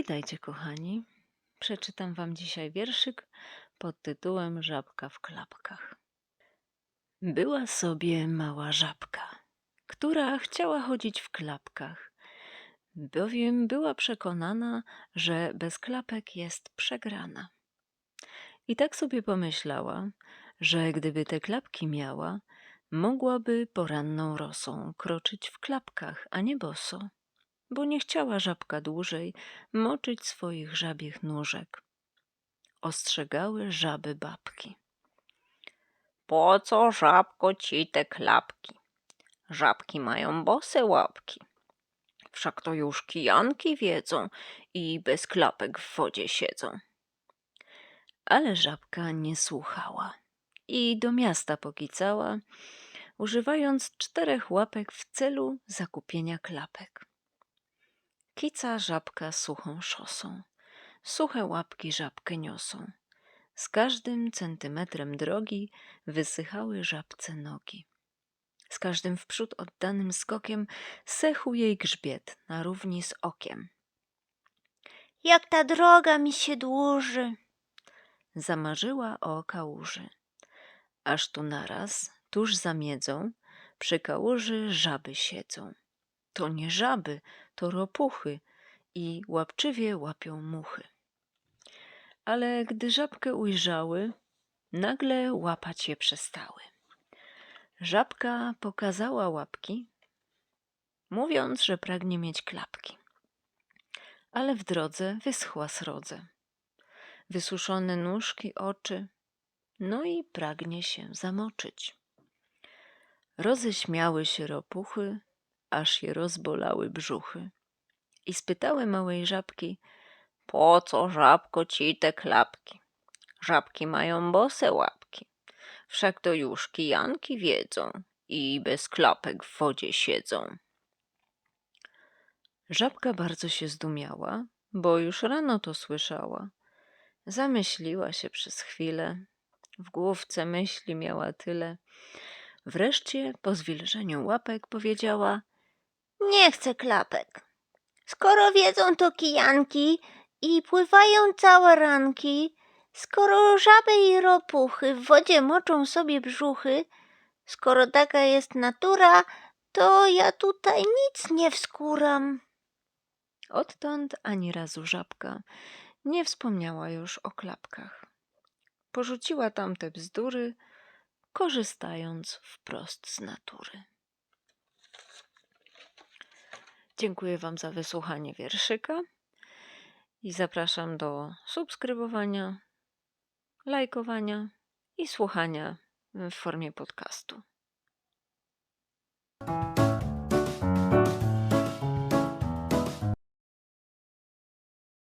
Witajcie, kochani. Przeczytam Wam dzisiaj wierszyk pod tytułem Żabka w klapkach. Była sobie mała żabka, która chciała chodzić w klapkach, bowiem była przekonana, że bez klapek jest przegrana. I tak sobie pomyślała, że gdyby te klapki miała, mogłaby poranną rosą kroczyć w klapkach, a nie boso bo nie chciała żabka dłużej moczyć swoich żabich nóżek. Ostrzegały żaby babki. Po co, żabko, ci te klapki? Żabki mają bose łapki. Wszak to już kijanki wiedzą i bez klapek w wodzie siedzą. Ale żabka nie słuchała i do miasta pokicała, używając czterech łapek w celu zakupienia klapek. Kica żabka suchą szosą, suche łapki żabkę niosą. Z każdym centymetrem drogi wysychały żabce nogi. Z każdym wprzód oddanym skokiem sechł jej grzbiet na równi z okiem. Jak ta droga mi się dłuży. Zamarzyła o kałuży. Aż tu naraz, tuż za miedzą, przy kałuży żaby siedzą. To nie żaby, to ropuchy i łapczywie łapią muchy. Ale gdy żabkę ujrzały, nagle łapać je przestały. Żabka pokazała łapki, mówiąc, że pragnie mieć klapki. Ale w drodze wyschła srodze. Wysuszone nóżki, oczy, no i pragnie się zamoczyć. Roześmiały się ropuchy, aż je rozbolały brzuchy. I spytały małej żabki, Po co, żabko, ci te klapki? Żabki mają bose łapki. Wszak to już kijanki wiedzą i bez klapek w wodzie siedzą. żabka bardzo się zdumiała, bo już rano to słyszała. Zamyśliła się przez chwilę, w główce myśli miała tyle. Wreszcie po zwilżeniu łapek powiedziała Nie chcę klapek. Skoro wiedzą to kijanki i pływają całe ranki, skoro żaby i ropuchy w wodzie moczą sobie brzuchy, skoro taka jest natura, to ja tutaj nic nie wskuram. Odtąd ani razu żabka nie wspomniała już o klapkach. Porzuciła tamte bzdury, korzystając wprost z natury. Dziękuję Wam za wysłuchanie wierszyka i zapraszam do subskrybowania, lajkowania i słuchania w formie podcastu.